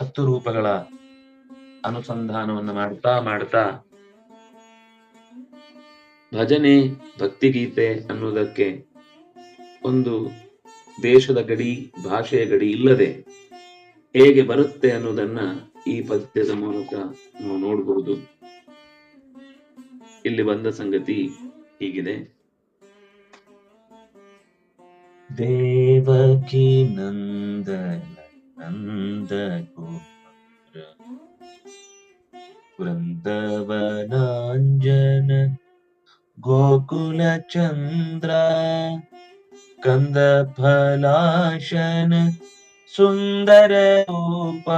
ಹತ್ತು ರೂಪಗಳ ಅನುಸಂಧಾನವನ್ನು ಮಾಡ್ತಾ ಮಾಡ್ತಾ ಭಜನೆ, ಭಕ್ತಿಗೀತೆ ಅನ್ನುವುದಕ್ಕೆ ಒಂದು ದೇಶದ ಗಡಿ, ಭಾಷೆಯ ಗಡಿ ಇಲ್ಲದೆ ಹೇಗೆ ಬರುತ್ತೆ ಅನ್ನೋದನ್ನ ಈ ಪದ್ಯದ ಮೂಲಕ ನಾವು ನೋಡಬಹುದು ಇಲ್ಲಿ ಬಂದ ಸಂಗತಿ ಹೀಗಿದೆ. ದೇವಕಿ ನಂದನ. ನಂದ ಕುಮಾರ ವೃಂದವನಾಂಜನ ಗೋಕುಲ ಚಂದ್ರ ಕಂದ ಫಲಾಶನ ಸುಂದರ ರೂಪ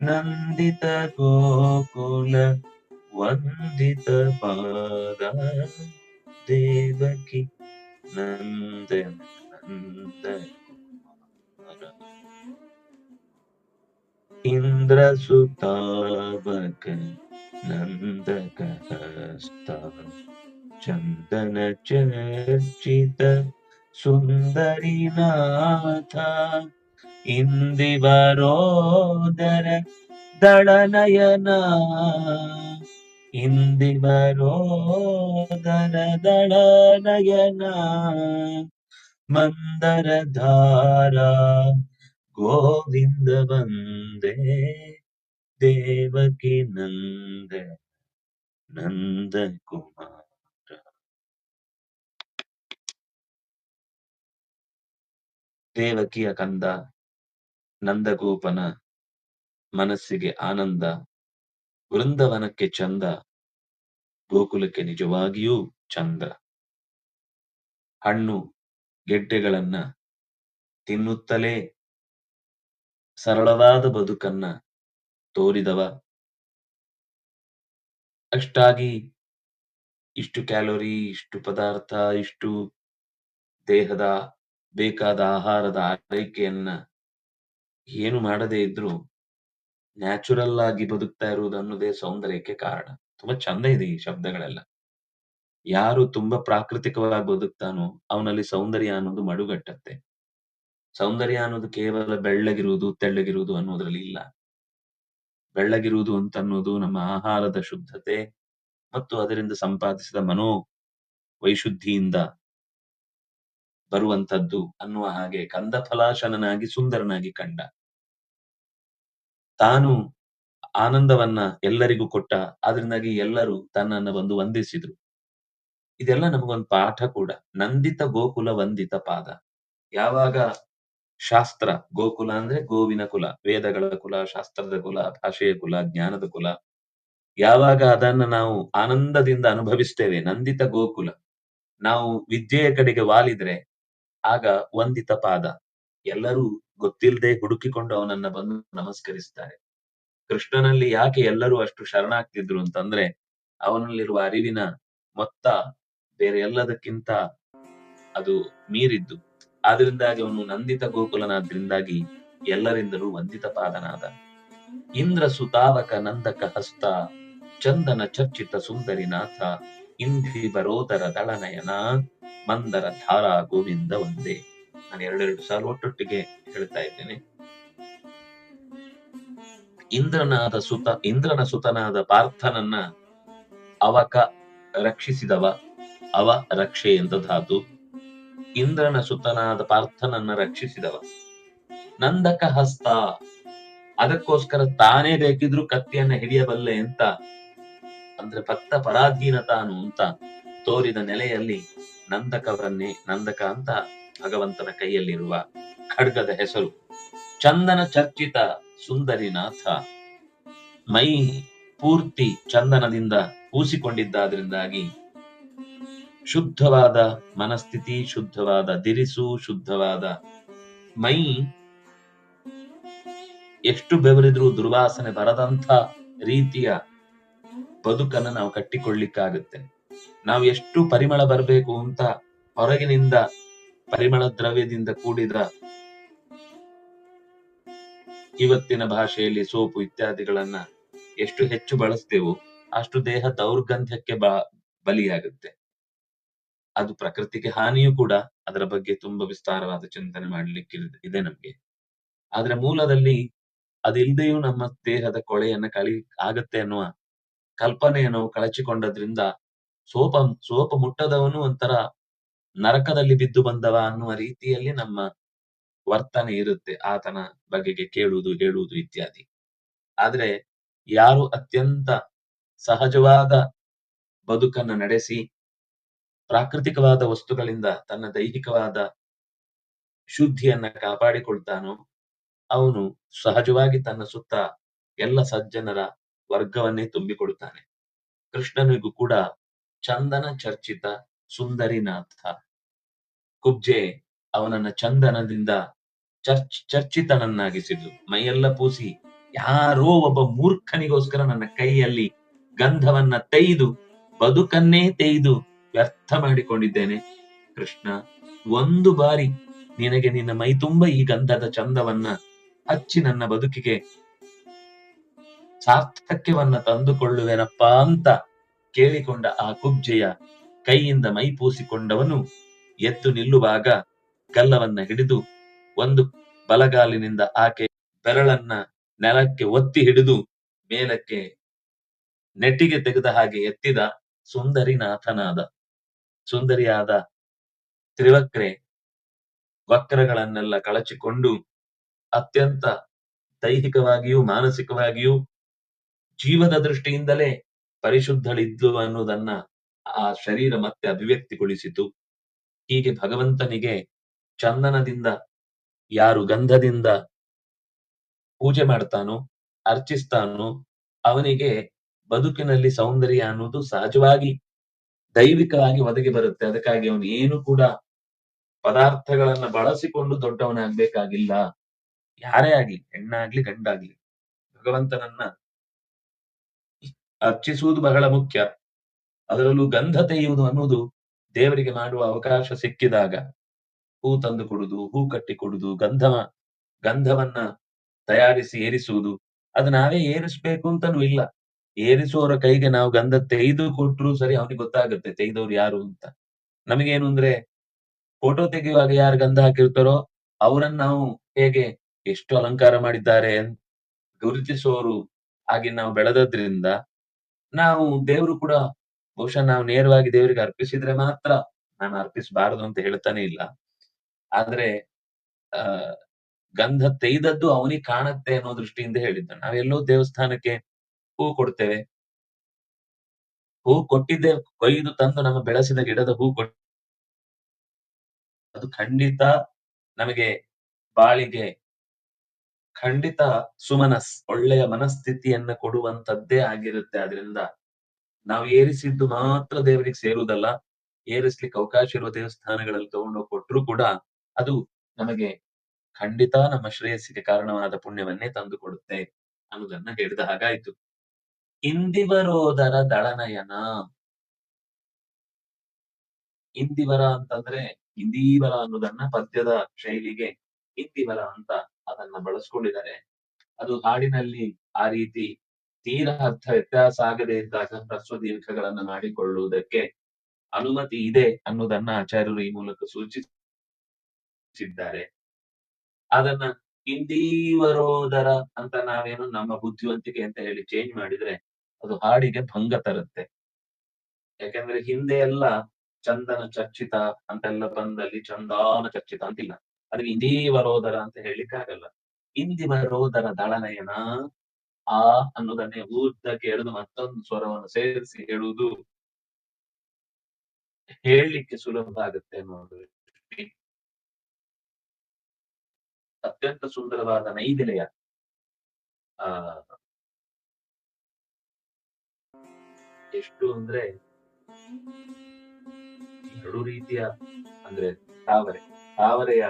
ನಂದಿತ ಗೋಕುಲ ವಂದಿತ ಪಾದ ಇಂದ್ರ ಸುತಾವಕ ನಂದಕ ಹಸ್ತ ಚಂದನ ಚರ್ಚಿತ ಸುಂದರಿನಾಥ ಇಂದಿವರೋದರ ದಳನಯನ ಇಂದಿವರೋದರ ದಳನಯನ ಮಂದರ ಧಾರಾ ಗೋವಿಂದ ವಂದೇ ದೇವಕಿ ನಂದ ನಂದ ಕುಮಾರ. ದೇವಕಿಯ ಕಂದ, ನಂದಗೋಪನ, ಮನಸ್ಸಿಗೆ ಆನಂದ, ವೃಂದವನಕ್ಕೆ ಚಂದ, ಗೋಕುಲಕ್ಕೆ ನಿಜವಾಗಿಯೂ ಚಂದ. ಹಣ್ಣು, ಗೆಡ್ಡೆಗಳನ್ನ ತಿನ್ನುತ್ತಲೇ ಸರಳವಾದ ಬದುಕನ್ನ ತೋರಿದವ. ಅಷ್ಟಾಗಿ ಇಷ್ಟು ಕ್ಯಾಲೋರಿ, ಇಷ್ಟು ಪದಾರ್ಥ, ಇಷ್ಟು ದೇಹದ ಬೇಕಾದ ಆಹಾರದ ಆರೈಕೆಯನ್ನ ಏನು ಮಾಡದೇ ಇದ್ರು ನ್ಯಾಚುರಲ್ ಆಗಿ ಬದುಕ್ತಾ ಇರುವುದು ಅನ್ನೋದೇ ಸೌಂದರ್ಯಕ್ಕೆ ಕಾರಣ. ತುಂಬಾ ಚಂದ ಇದೆ ಈ ಶಬ್ದಗಳೆಲ್ಲ. ಯಾರು ತುಂಬಾ ಪ್ರಾಕೃತಿಕವಾಗಿ ಬದುಕ್ತಾನೋ ಅವನಲ್ಲಿ ಸೌಂದರ್ಯ ಅನ್ನೋದು ಮಡುಗಟ್ಟತ್ತೆ. ಸೌಂದರ್ಯ ಅನ್ನೋದು ಕೇವಲ ಬೆಳ್ಳಗಿರುವುದು, ತೆಳ್ಳಗಿರುವುದು ಅನ್ನೋದ್ರಲ್ಲಿ ಇಲ್ಲ. ಬೆಳ್ಳಗಿರುವುದು ಅಂತ ಅನ್ನೋದು ನಮ್ಮ ಆಹಾರದ ಶುದ್ಧತೆ ಮತ್ತು ಅದರಿಂದ ಸಂಪಾದಿಸಿದ ಮನೋ ವೈಶುದ್ಧಿಯಿಂದ ಬರುವಂತದ್ದು ಅನ್ನುವ ಹಾಗೆ ಕಂದ ಫಲಾಶನನಾಗಿ ಸುಂದರನಾಗಿ ಕಂಡ. ತಾನು ಆನಂದವನ್ನ ಎಲ್ಲರಿಗೂ ಕೊಟ್ಟ ಅದರಿಂದಾಗಿ ಎಲ್ಲರೂ ತನ್ನನ್ನ ಬಂದು ವಂದಿಸಿದ್ರು. ಇದೆಲ್ಲ ನಮಗೊಂದು ಪಾಠ ಕೂಡ, ನಂದಿತ ಗೋಕುಲ ವಂದಿತ ಪಾದ. ಯಾವಾಗ ಶಾಸ್ತ್ರ, ಗೋಕುಲ ಅಂದ್ರೆ ಗೋವಿನ ಕುಲ, ವೇದಗಳ ಕುಲ, ಶಾಸ್ತ್ರದ ಕುಲ, ಭಾಷೆಯ ಕುಲ, ಜ್ಞಾನದ ಕುಲ. ಯಾವಾಗ ಅದನ್ನ ನಾವು ಆನಂದದಿಂದ ಅನುಭವಿಸ್ತೇವೆ? ನಂದಿತ ಗೋಕುಲ. ನಾವು ವಿದ್ಯೆಯ ಕಡೆಗೆ ವಾಲಿದ್ರೆ ಆಗ ವಂದಿತ ಪಾದ. ಎಲ್ಲರೂ ಗೊತ್ತಿಲ್ಲದೆ ಹುಡುಕಿಕೊಂಡು ಅವನನ್ನ ಬಂದು ನಮಸ್ಕರಿಸ್ತಾರೆ. ಕೃಷ್ಣನಲ್ಲಿ ಯಾಕೆ ಎಲ್ಲರೂ ಅಷ್ಟು ಶರಣಾಗ್ತಿದ್ರು ಅಂತಂದ್ರೆ, ಅವನಲ್ಲಿರುವ ಅರಿವಿನ ಮೊತ್ತ ಬೇರೆ ಎಲ್ಲದಕ್ಕಿಂತ ಅದು ಮೀರಿದ್ದು. ಆದ್ರಿಂದಾಗಿ ಅವನು ನಂದಿತ ಗೋಕುಲನಾದ್ರಿಂದಾಗಿ ಎಲ್ಲರಿಂದಲೂ ವಂದಿತ ಪಾದನಾದ. ಇಂದ್ರ ಸುತಾವಕ ನಂದಕ ಹಸ್ತ, ಚಂದನ ಚರ್ಚಿತ ಸುಂದರಿನಾಥ ಇಂಧಿ ಬರೋದರ ದಳನಯನ, ಮಂದರ ಧಾರಾ ಗೋವಿಂದ ಒಂದೇ ನಾನು ಎರಡೆರಡು ಸಾಲು ಒಟ್ಟೊಟ್ಟಿಗೆ ಹೇಳ್ತಾ ಇದ್ದೇನೆ. ಇಂದ್ರನಾದ ಸುತ, ಇಂದ್ರನ ಸುತನಾದ ಪಾರ್ಥನನ್ನ ಅವಕ ರಕ್ಷಿಸಿದವ, ಅವ ರಕ್ಷೆ ಎಂದ ಧಾತು ಇಂದ್ರನ ಸುತನಾದ ಪಾರ್ಥನನ್ನ ರಕ್ಷಿಸಿದವ. ನಂದಕ ಹಸ್ತ, ಅದಕ್ಕೋಸ್ಕರ ತಾನೇ ಬೇಕಿದ್ರು ಕತ್ತಿಯನ್ನ ಹಿಡಿಯಬಲ್ಲೆ ಅಂತ ಅಂದ್ರೆ ಭಕ್ತ ಪರಾಧೀನ ತಾನು ಅಂತ ತೋರಿದ ನೆಲೆಯಲ್ಲಿ ನಂದಕವನ್ನೇ, ನಂದಕ ಅಂತ ಭಗವಂತನ ಕೈಯಲ್ಲಿರುವ ಖಡ್ಗದ ಹೆಸರು. ಚಂದನ ಚರ್ಚಿತ ಸುಂದರಿನಾಥ. ಮೈ ಪೂರ್ತಿ ಚಂದನದಿಂದ ಪೂಸಿಕೊಂಡಿದ್ದಾದ್ರಿಂದಾಗಿ ಶುದ್ಧವಾದ ಮನಸ್ಥಿತಿ, ಶುದ್ಧವಾದ ದಿರಿಸು, ಶುದ್ಧವಾದ ಮೈ. ಎಷ್ಟು ಬೆವರಿದ್ರೂ ದುರ್ವಾಸನೆ ಬರದಂತ ರೀತಿಯ ಬದುಕನ್ನ ನಾವು ಕಟ್ಟಿಕೊಳ್ಳಿಕ್ಕಾಗುತ್ತೆ. ನಾವು ಎಷ್ಟು ಪರಿಮಳ ಬರಬೇಕು ಅಂತ ಹೊರಗಿನಿಂದ ಪರಿಮಳ ದ್ರವ್ಯದಿಂದ ಕೂಡಿದ ಇವತ್ತಿನ ಭಾಷೆಯಲ್ಲಿ ಸೋಪು ಇತ್ಯಾದಿಗಳನ್ನ ಎಷ್ಟು ಹೆಚ್ಚು ಬಳಸ್ತೇವೋ ಅಷ್ಟು ದೇಹ ದೌರ್ಗಂಧ್ಯಕ್ಕೆ ಬಲಿಯಾಗುತ್ತೆ. ಅದು ಪ್ರಕೃತಿಗೆ ಹಾನಿಯೂ ಕೂಡ ಅದರ ಬಗ್ಗೆ ತುಂಬಾ ವಿಸ್ತಾರವಾದ ಚಿಂತನೆ ಮಾಡ್ಲಿಕ್ಕೆ ಇದೆ ನಮ್ಗೆ. ಆದ್ರೆ ಮೂಲದಲ್ಲಿ ಅದಿಲ್ದೆಯೂ ನಮ್ಮ ದೇಹದ ಕೊಳೆಯನ್ನ ಕಳಿ, ಆಗತ್ತೆ ಅನ್ನುವ ಕಲ್ಪನೆಯನ್ನು ಕಳಚಿಕೊಂಡದ್ರಿಂದ ಸೋಪ ಸೋಪ ಮುಟ್ಟದವನು ಒಂಥರ ನರಕದಲ್ಲಿ ಬಿದ್ದು ಬಂದವ ಅನ್ನುವ ರೀತಿಯಲ್ಲಿ ನಮ್ಮ ವರ್ತನೆ ಇರುತ್ತೆ, ಆತನ ಬಗೆಗೆ ಕೇಳುವುದು, ಹೇಳುವುದು ಇತ್ಯಾದಿ. ಆದ್ರೆ ಯಾರು ಅತ್ಯಂತ ಸಹಜವಾದ ಬದುಕನ್ನ ನಡೆಸಿ ಪ್ರಾಕೃತಿಕವಾದ ವಸ್ತುಗಳಿಂದ ತನ್ನ ದೈಹಿಕವಾದ ಶುದ್ಧಿಯನ್ನ ಕಾಪಾಡಿಕೊಳ್ತಾನೋ, ಅವನು ಸಹಜವಾಗಿ ತನ್ನ ಸುತ್ತ ಎಲ್ಲ ಸಜ್ಜನರ ವರ್ಗವನ್ನೇ ತುಂಬಿಕೊಡುತ್ತಾನೆ. ಕೃಷ್ಣನಿಗೂ ಕೂಡ ಚಂದನ ಚರ್ಚಿತ ಸುಂದರಿನಾಥ ಕುಬ್ಜೆ ಅವನನ್ನ ಚಂದನದಿಂದ ಚರ್ಚ್ ಚರ್ಚಿತನನ್ನಾಗಿಸಿದ್ಲು ಮೈಯೆಲ್ಲ ಪೂಸಿ ಯಾರೋ ಒಬ್ಬ ಮೂರ್ಖನಿಗೋಸ್ಕರ ನನ್ನ ಕೈಯಲ್ಲಿ ಗಂಧವನ್ನ ತೆಯ್ದು ಬದುಕನ್ನೇ ತೆಯ್ದು ವ್ಯರ್ಥ ಮಾಡಿಕೊಂಡಿದ್ದೇನೆ. ಕೃಷ್ಣ, ಒಂದು ಬಾರಿ ನಿನಗೆ ನಿನ್ನ ಮೈ ತುಂಬ ಈ ಗಂಧದ ಚಂದವನ್ನ ಹಚ್ಚಿ ನನ್ನ ಬದುಕಿಗೆ ಸಾರ್ಥಕ್ಯವನ್ನ ತಂದುಕೊಳ್ಳುವೆನಪ್ಪ ಅಂತ ಕೇಳಿಕೊಂಡ ಆ ಕುಬ್ಜೆಯ ಕೈಯಿಂದ ಮೈ ಪೂಸಿಕೊಂಡವನು ಎದ್ದು ನಿಲ್ಲುವಾಗ ಕಲ್ಲವನ್ನ ಹಿಡಿದು ಒಂದು ಬಲಗಾಲಿನಿಂದ ಆಕೆ ಬೆರಳನ್ನ ನೆಲಕ್ಕೆ ಒತ್ತಿ ಹಿಡಿದು ಮೇಲಕ್ಕೆ ನೆಟ್ಟಿಗೆ ತೆಗೆದ ಹಾಗೆ ಎತ್ತಿದ ಸುಂದರಿನಾಥನಾದ. ಸುಂದರಿಯಾದ ತ್ರಿವಕ್ರೆ ವಕ್ರಗಳನ್ನೆಲ್ಲ ಕಳಚಿಕೊಂಡು ಅತ್ಯಂತ ದೈಹಿಕವಾಗಿಯೂ ಮಾನಸಿಕವಾಗಿಯೂ ಜೀವದ ದೃಷ್ಟಿಯಿಂದಲೇ ಪರಿಶುದ್ಧಳಿದ್ಲು ಅನ್ನೋದನ್ನ ಆ ಶರೀರ ಮತ್ತೆ ಅಭಿವ್ಯಕ್ತಿಗೊಳಿಸಿತು. ಹೀಗೆ ಭಗವಂತನಿಗೆ ಚಂದನದಿಂದ, ಯಾರು ಗಂಧದಿಂದ ಪೂಜೆ ಮಾಡ್ತಾನೋ, ಅರ್ಚಿಸ್ತಾನೋ, ಅವನಿಗೆ ಬದುಕಿನಲ್ಲಿ ಸೌಂದರ್ಯ ಅನ್ನೋದು ಸಹಜವಾಗಿ ದೈವಿಕವಾಗಿ ಒದಗಿ ಬರುತ್ತೆ. ಅದಕ್ಕಾಗಿ ಅವನು ಏನು ಕೂಡ ಪದಾರ್ಥಗಳನ್ನ ಬಳಸಿಕೊಂಡು ದೊಡ್ಡವನಾಗ್ಬೇಕಾಗಿಲ್ಲ ಯಾರೇ ಆಗ್ಲಿ, ಹೆಣ್ಣಾಗ್ಲಿ, ಗಂಡಾಗ್ಲಿ, ಭಗವಂತನನ್ನ ಅರ್ಚಿಸುವುದು ಬಹಳ ಮುಖ್ಯ. ಅದರಲ್ಲೂ ಗಂಧ ತೆಗೆಯುವುದು ಅನ್ನುವುದು ದೇವರಿಗೆ ಮಾಡುವ ಅವಕಾಶ ಸಿಕ್ಕಿದಾಗ ಹೂ ತಂದು ಕೊಡುದು, ಹೂ ಕಟ್ಟಿ ಕೊಡುದು ಗಂಧವ ಗಂಧವನ್ನ ತಯಾರಿಸಿ ಏರಿಸುವುದು, ಅದು ನಾವೇ ಏರಿಸ್ಬೇಕು ಅಂತನೂ ಇಲ್ಲ. ಏರಿಸುವವರ ಕೈಗೆ ನಾವು ಗಂಧ ತೆಗೆದು ಕೊಟ್ರು ಸರಿ ಅವನಿಗೆ ಗೊತ್ತಾಗುತ್ತೆ ತೆಗೆದವ್ರು ಯಾರು ಅಂತ. ನಮಗೇನು ಅಂದ್ರೆ ಫೋಟೋ ತೆಗೆಯುವಾಗ ಯಾರು ಗಂಧ ಹಾಕಿರ್ತಾರೋ ಅವರನ್ನ ನಾವು ಹೇಗೆ ಎಷ್ಟು ಅಲಂಕಾರ ಮಾಡಿದ್ದಾರೆ ಗುರುತಿಸುವವರು ಹಾಗೆ ನಾವು ಬೆಳೆದದ್ರಿಂದ ನಾವು ದೇವರು ಕೂಡ ಬಹುಶಃ ನಾವು ನೇರವಾಗಿ ದೇವರಿಗೆ ಅರ್ಪಿಸಿದ್ರೆ ಮಾತ್ರ ನಾನು ಅರ್ಪಿಸಬಾರದು ಅಂತ ಹೇಳ್ತಾನೆ ಇಲ್ಲ. ಆದ್ರೆ, ಆ, ಗಂಧ ತೆಯ್ದದ್ದು ಅವನಿಗೆ ಕಾಣತ್ತೆ ಅನ್ನೋ ದೃಷ್ಟಿಯಿಂದ ಹೇಳಿದ್ದ. ನಾವೆಲ್ಲೋ ದೇವಸ್ಥಾನಕ್ಕೆ ಹೂ ಕೊಡ್ತೇವೆ. ಹೂ ಕೊಟ್ಟಿದ್ದೆ, ಕೊಯ್ದು ತಂದು ನಮ್ಮ ಬೆಳೆಸಿದ ಗಿಡದ ಹೂ ಕೊಟ್ಟು ಅದು ಖಂಡಿತ ನಮಗೆ ಬಾಳಿಗೆ ಖಂಡಿತ ಸುಮನಸ್, ಒಳ್ಳೆಯ ಮನಸ್ಥಿತಿಯನ್ನ ಕೊಡುವಂತದ್ದೇ ಆಗಿರುತ್ತೆ. ಅದರಿಂದ ನಾವು ಏರಿಸಿದ್ದು ಮಾತ್ರ ದೇವರಿಗೆ ಸೇರುವುದಲ್ಲ, ಏರಿಸ್ಲಿಕ್ಕೆ ಅವಕಾಶ ಇರುವ ದೇವಸ್ಥಾನಗಳಲ್ಲಿ ತಗೊಂಡು ಕೊಟ್ಟರು ಕೂಡ ಅದು ನಮಗೆ ಖಂಡಿತ ನಮ್ಮ ಶ್ರೇಯಸ್ಸಿಗೆ ಕಾರಣವಾದ ಪುಣ್ಯವನ್ನೇ ತಂದು ಕೊಡುತ್ತೆ ಅನ್ನೋದನ್ನ ಹೇಳಿದ ಹಾಗಾಯ್ತು. ಇಂದಿವರೋದರ ದಳನಯನ. ಇಂದಿವರ ಅಂತಂದ್ರೆ ಇಂದೀವರ ಅನ್ನೋದನ್ನ ಪದ್ಯದ ಶೈಲಿಗೆ ಇಂದಿವರ ಅಂತ ಅದನ್ನ ಬಳಸ್ಕೊಂಡಿದ್ದಾರೆ. ಅದು ಹಾಡಿನಲ್ಲಿ ಆ ರೀತಿ ತೀರ ಅರ್ಥ ವ್ಯತ್ಯಾಸ ಆಗದೆ ಇದ್ದಾಗ ಹ್ರಸ್ವ ದೀರ್ಘಗಳನ್ನ ಮಾಡಿಕೊಳ್ಳುವುದಕ್ಕೆ ಅನುಮತಿ ಇದೆ ಅನ್ನೋದನ್ನ ಆಚಾರ್ಯರು ಈ ಮೂಲಕ ಸೂಚಿಸಿದ್ದಾರೆ. ಅದನ್ನ ಇಂದೀವರೋದರ ಅಂತ ನಾವೇನು ನಮ್ಮ ಬುದ್ಧಿವಂತಿಕೆ ಅಂತ ಹೇಳಿ ಚೇಂಜ್ ಮಾಡಿದ್ರೆ ಅದು ಹಾಡಿಗೆ ಭಂಗ ತರುತ್ತೆ. ಯಾಕಂದ್ರೆ ಹಿಂದೆ ಎಲ್ಲ ಚಂದನ ಚರ್ಚಿತ ಅಂತೆಲ್ಲ ಬಂದಲ್ಲಿ ಚಂದಾನ ಚರ್ಚಿತ ಅಂತಿಲ್ಲ. ಅದು ಇಂದೀ ವರೋದರ ಅಂತ ಹೇಳಿಕ್ಕೆ ಆಗಲ್ಲ. ಇಂದಿವರೋದರ ದಳನಯನ ಆ ಅನ್ನೋದನ್ನೇ ಊರ್ಧಕ್ಕೆ ಎಳೆದು ಮತ್ತೊಂದು ಸ್ವರವನ್ನು ಸೇರಿಸಿ ಹೇಳುವುದು ಹೇಳಲಿಕ್ಕೆ ಸುಲಭ ಆಗುತ್ತೆ ಅನ್ನೋದು ಅತ್ಯಂತ ಸುಂದರವಾದ ನೈದಿಲೆಯ, ಆ ಎಷ್ಟು ಅಂದ್ರೆ ಎರಡು ರೀತಿಯ ಅಂದ್ರೆ ತಾವರೆ. ತಾವರೆಯ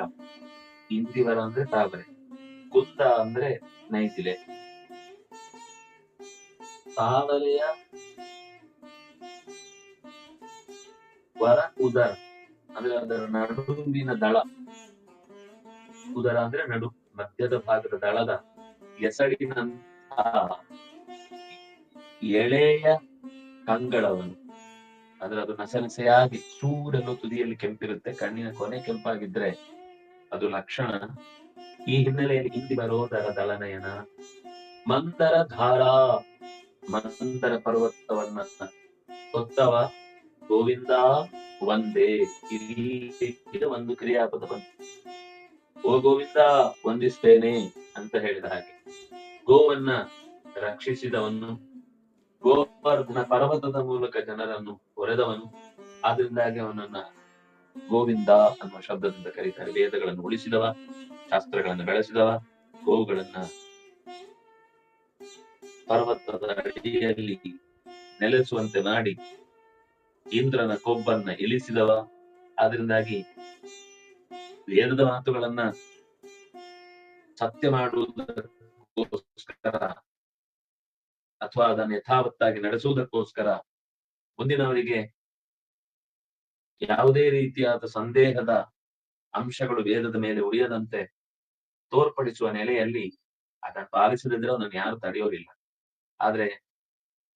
ಇಂತಿವರ ಅಂದ್ರೆ ತಾವರೆ. ಕುಂದ ಅಂದ್ರೆ ನೈತಿಲೆ. ತಾವರೆಯ ವರ ಉದರ. ಅಂದ್ರೆ ಅದರ ನಡುವಿನ ದಳ. ಉದರ ಅಂದ್ರೆ ನಡು, ಮಧ್ಯದ ಭಾಗದ ದಳದ. ಎಸಡಿನ ಎಳೆಯ ಕಂಗಳವನ್ನು. ಅಂದ್ರೆ ಅದು ನಸನಸೆಯಾಗಿ ಸೂರಲು ತುದಿಯಲ್ಲಿ ಕೆಂಪಿರುತ್ತೆ. ಕಣ್ಣಿನ ಕೊನೆ ಕೆಂಪಾಗಿದ್ರೆ ಅದು ಲಕ್ಷಣ. ಈ ಹಿನ್ನೆಲೆಯಲ್ಲಿ ಹಿಂದಿ ಬರೋದರ ದಳನಯನ ಮಂದರ ಧಾರಾ, ಮಂದರ ಪರ್ವತವನ್ನ ಹೊತ್ತವ. ಗೋವಿಂದ ಒಂದೇ ಇಲ್ಲಿ ಒಂದು ಕ್ರಿಯಾಪದ ಬಂತು. ಓ ಗೋವಿಂದ, ವಂದಿಸ್ತೇನೆ ಅಂತ ಹೇಳಿದ ಹಾಗೆ. ಗೋವನ್ನ ರಕ್ಷಿಸಿದವನು ಗೋವರ್ಧನ ಪರ್ವತದ ಮೂಲಕ ಜನರನ್ನು ಹೊರೆದವನು. ಆದ್ರಿಂದಾಗಿ ಅವನನ್ನ ಗೋವಿಂದ ಅನ್ನುವ ಶಬ್ದದಿಂದ ಕರೀತಾರೆ. ವೇದಗಳನ್ನು ಉಳಿಸಿದವ, ಶಾಸ್ತ್ರಗಳನ್ನು ಬೆಳೆಸಿದವ, ಗೋವುಗಳನ್ನ ಪರ್ವತದ ಅಡಿಯಲ್ಲಿ ನೆಲೆಸುವಂತೆ ಮಾಡಿ ಇಂದ್ರನ ಕೊಬ್ಬನ್ನ ಇಳಿಸಿದವ. ಆದ್ರಿಂದಾಗಿ ವೇದದ ಮಾತುಗಳನ್ನ ಸತ್ಯ ಮಾಡುವುದಕ್ಕೋಸ್ಕರ ಅಥವಾ ಅದನ್ನು ಯಥಾವತ್ತಾಗಿ ನಡೆಸುವುದಕ್ಕೋಸ್ಕರ ಮುಂದಿನವರಿಗೆ ಯಾವುದೇ ರೀತಿಯಾದ ಸಂದೇಹದ ಅಂಶಗಳು ವೇದದ ಮೇಲೆ ಉಳಿಯದಂತೆ ತೋರ್ಪಡಿಸುವ ನೆಲೆಯಲ್ಲಿ ಅದನ್ನು ಪಾಲಿಸದಿದ್ರೆ ಅದನ್ನು ಯಾರು ತಡೆಯೋರಿಲ್ಲ. ಆದ್ರೆ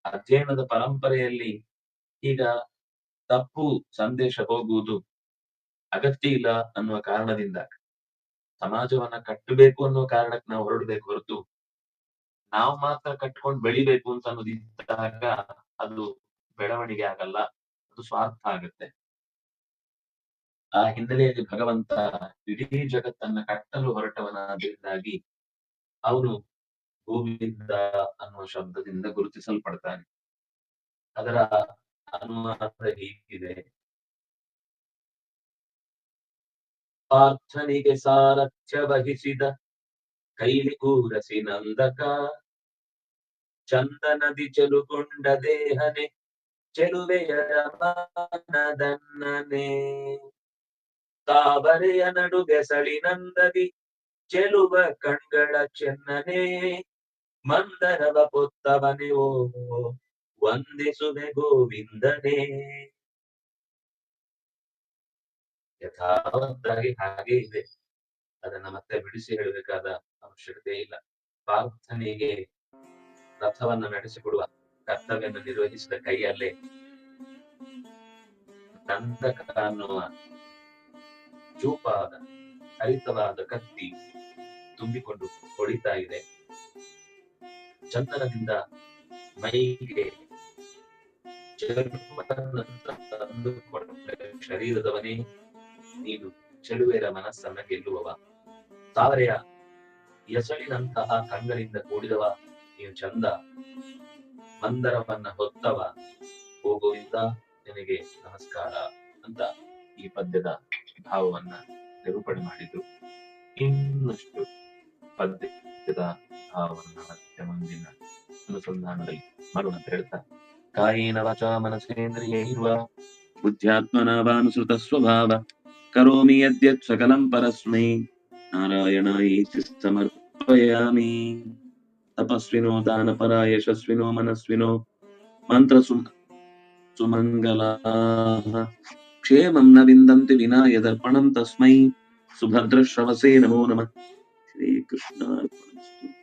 ಅಧ್ಯಯನದ ಪರಂಪರೆಯಲ್ಲಿ ಈಗ ತಪ್ಪು ಸಂದೇಶ ಹೋಗುವುದು ಅಗತ್ಯ ಇಲ್ಲ ಅನ್ನುವ ಕಾರಣದಿಂದ ಸಮಾಜವನ್ನ ಕಟ್ಟಬೇಕು ಅನ್ನೋ ಕಾರಣಕ್ಕೆ ನಾವು ಹೊರಡಬೇಕು ಹೊರತು ನಾವು ಮಾತ್ರ ಕಟ್ಕೊಂಡು ಬೆಳಿಬೇಕು ಅಂತ ಅನ್ನೋದಿದ್ದಾಗ ಅದು ಬೆಳವಣಿಗೆ ಆಗಲ್ಲ, ಅದು ಸ್ವಾರ್ಥ ಆಗುತ್ತೆ. ಆ ಹಿನ್ನೆಲೆಯಲ್ಲಿ ಭಗವಂತ ಇಡೀ ಜಗತ್ತನ್ನ ಕಟ್ಟಲು ಹೊರಟವನಾದ್ರಿಂದಾಗಿ ಅವನು ಗೋವಿಂದ ಅನ್ನುವ ಶಬ್ದದಿಂದ ಗುರುತಿಸಲ್ಪಡ್ತಾನೆ. ಅದರ ಅನುವಾದ ಹೀಗಿದೆ. ಪಾರ್ಥನಿಗೆ ಸಾರಥ್ಯ ವಹಿಸಿದ ಕೈಲಿ ಕೂರಸಿ ನಂದಕ ಚಂದನದಿ ಚೆಲುಗೊಂಡ ದೇಹನೆ, ಚೆಲುವೆಯ ರಮಾನದನ್ನನೆ ತಾವರೆಯ ಸಳಿನಂದದಿ ಚೆಲುವ ಕಣ್ಗಳ ಚೆನ್ನನೆ. ಮಂದರವ ಪೊತ್ತವನೆ, ಓ, ವಂದಿಸುವೆ ಗೋವಿಂದನೇ. ಯಥಾವತ್ತಾಗಿ ಹಾಗೆ ಇದೆ. ಅದನ್ನ ಮತ್ತೆ ಬಿಡಿಸಿ ಹೇಳಬೇಕಾದ ಅವಶ್ಯಕತೆ ಇಲ್ಲ. ಪ್ರಾರ್ಥನೆಗೆ ರಥವನ್ನ ನಡೆಸಿಕೊಡುವ ಕರ್ತವ್ಯವನ್ನು ನಿರ್ವಹಿಸಿದ ಕೈಯಲ್ಲೇ ನಂದಕ ಅನ್ನುವ ಚೂಪಾದ, ಹರಿತವಾದ ಕತ್ತಿ ತುಂಬಿಕೊಂಡು ಹೊಡಿತಾ ಇದೆ. ಚಂದನದಿಂದ ಮೈಗೆ ಶರೀರದವನೇ, ನೀನು ಚೆಲುವೆರ ಮನಸ್ಸನ್ನ ಗೆಲ್ಲುವವ. ತಾವರೆಯ ಎಸಳಿನಂತಹ ಕಂಗಳಿಂದ ಕೂಡಿದವ ನೀನು ಚಂದ ಮಂದರವನ್ನ ಹೊತ್ತವ ಹೋಗುವಿಂದ ನಿನಗೆ ನಮಸ್ಕಾರ ಅಂತ ಈ ಪದ್ಯದ ಭಾವವನ್ನ ನಿರೂಪಣೆ ಮಾಡಿದ್ರು. ಇನ್ನಷ್ಟು ಪದ್ಯದ ಭಾವವನ್ನ ಮತ್ತೆ ಮುಂದಿನ ಅನುಸಂಧಾನದಲ್ಲಿ ಮಾಡೋಣ ಅಂತ ಹೇಳ್ತಾ. ಕಾಯೇನ ವಚ ಮನಸೇಂದ್ರಿಯೈರ್ವ ಬುದ್ಧ್ಯಾತ್ಮನ ವಾನುಸೃತ ಸ್ವಭಾವ, ಕರೋಮಿ ಯದ್ಯತ್ ಸಕಲಂ ಪರಸ್ಮೈ, ನಾರಾಯಣಾಯೇತಿ ಸಮರ್ಪಯಾಮಿ. तपस्विनो दानपरा यशस्विनो मनस्विनो मंत्र सुमङ्गलाः क्षेमं न विन्दन्ति विना यदर्पणं तस्मै सुभद्रश्रवसे नमो नमः श्रीकृष्णार्पणस्तु